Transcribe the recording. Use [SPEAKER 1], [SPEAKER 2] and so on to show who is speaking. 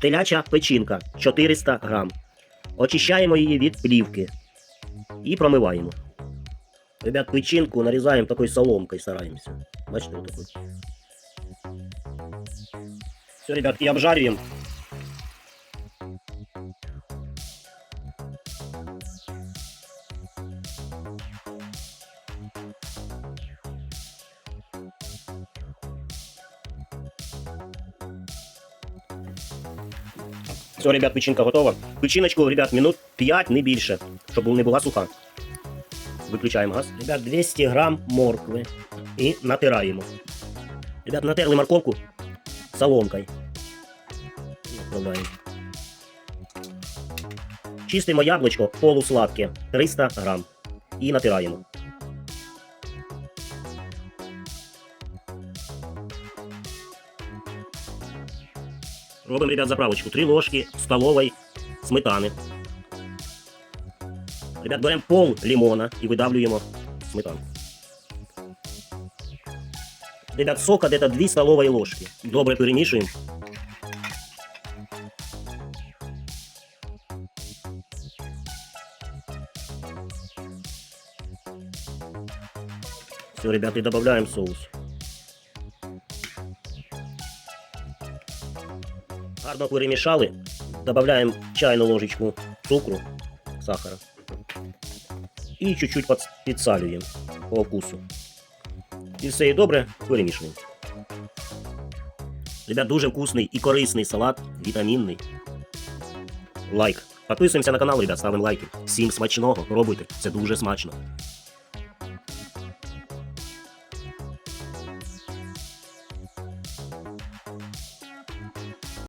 [SPEAKER 1] Теляча печінка 400 грам. Очищаємо її від плівки і промиваємо. Ребят, печінку нарізаємо такою соломкою, стараємося. Бачите, отаку. Все, ребятки, обжарюємо. Все, ребят, печінка готова. Печіночку, ребят, минут 5, не більше, щоб не була суха. Виключаємо газ. Ребят, 200 грам моркви. І натираємо. Ребят, натерли морковку соломкою. Чистимо яблучко полусладке 300 грам. І натираємо. Робимо, ребят, заправочку. Три ложки столовой сметани. Ребят, беремо пол лимона і видавлюємо сметанку. Ребят, сока где-то 2 столовые ложки. Добре перемішуємо. Все, ребята, и добавляем соус. Гарно перемішали. Добавляємо чайну ложечку цукру, сахара. І чуть-чуть підсалюємо по вкусу. І все і добре перемішуємо. Ребят, дуже вкусний і корисний салат, вітамінний. Лайк. Підписуємося на канал, ребят, ставимо лайки. Всім смачного, пробуйте, це дуже смачно.